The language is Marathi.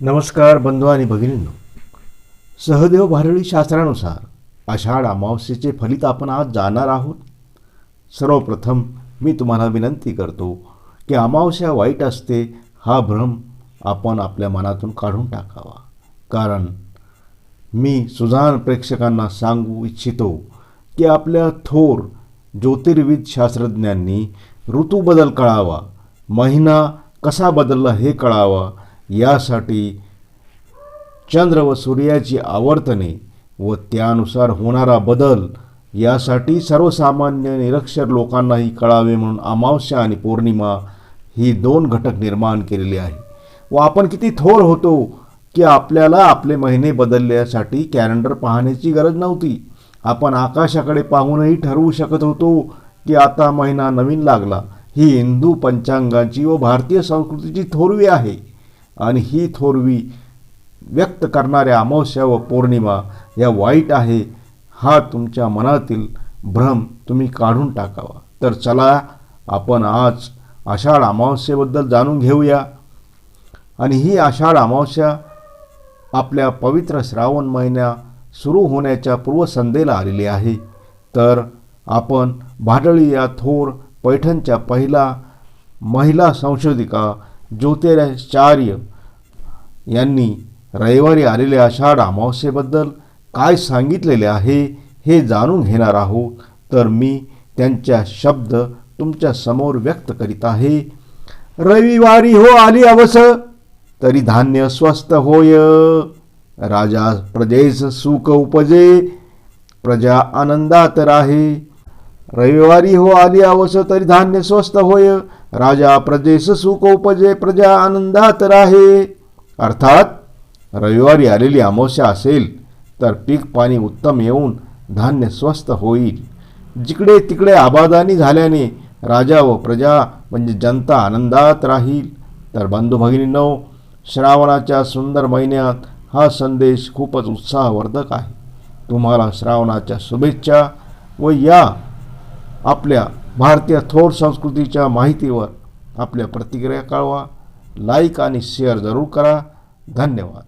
नमस्कार बंधू आणि भगिनींनो. सहदेव भारळी शास्त्रानुसार आषाढ अमावस्येचे फलित आपण आज जाणार आहोत. सर्वप्रथम मी तुम्हाला विनंती करतो की अमावस्या वाईट असते हा भ्रम आपण आपल्या मनातून काढून टाकावा. कारण मी सुजान प्रेक्षकांना सांगू इच्छितो की आपल्या थोर ज्योतिर्विद शास्त्रज्ञांनी ऋतूबदल कळावा महिना कसा बदलला हे कळावा यासाठी चंद्र व सूर्याची आवर्तने व त्यानुसार होणारा बदल यासाठी सर्वसामान्य निरक्षर लोकांनाही कळावे म्हणून अमावस्या आणि पौर्णिमा ही दोन घटक निर्माण केलेले आहे. व आपण किती थोर होतो की आपल्याला आपले महिने बदलण्यासाठी कॅलेंडर पाहण्याची गरज नव्हती. आपण आकाशाकडे पाहूनही ठरवू शकत होतो की आता महिना नवीन लागला. ही हिंदू पंचांगाची व भारतीय संस्कृतीची थोरवी आहे. आणि ही थोरवी व्यक्त करणाऱ्या अमावस्या व पौर्णिमा या वाईट आहे हा तुमच्या मनातील भ्रम तुम्ही काढून टाकावा. तर चला आपण आज आषाढ अमावस्येबद्दल जाणून घेऊया. आणि ही आषाढ अमावस्या आपल्या पवित्र श्रावण महिन्या सुरू होण्याच्या पूर्वसंध्येला आलेली आहे. तर आपण भाडळी या थोर पैठणच्या पहिला महिला संशोधिका ज्योतिराचार्य यांनी रविवारी आलेल्या आषाढ अमावस्येबद्दल काय सांगितलेले आहे हे जाणून घेणार आहोत. तर मी त्यांच्या शब्द तुमच्यासमोर व्यक्त करीत आहे. रविवारी हो आली अवस तरी धान्य स्वस्त होय. राजा प्रजेस सुख उपजे प्रजा आनंदात राहे. रविवारी हो आली अवस तरी धान्य स्वस्त होय. राजा प्रजेस सुख उपजे प्रजा आनंदात राहे. अर्थात रविवारी आलेली अमावस्या असेल तर पीक पाणी उत्तम येऊन धान्य स्वस्त होईल. जिकडे तिकडे आबादानी झाल्याने राजा व प्रजा म्हणजे जनता आनंदात राहील. तर बंधू भगिनींनो श्रावणाच्या सुंदर महिन्यात हा संदेश खूपच उत्साहवर्धक आहे. तुम्हाला श्रावणाच्या शुभेच्छा व या आपल्या भारतीय थोर संस्कृतीच्या माहितीवर आपल्या प्रतिक्रिया कळवा लाईक आणि शेअर जरूर करा. धन्यवाद.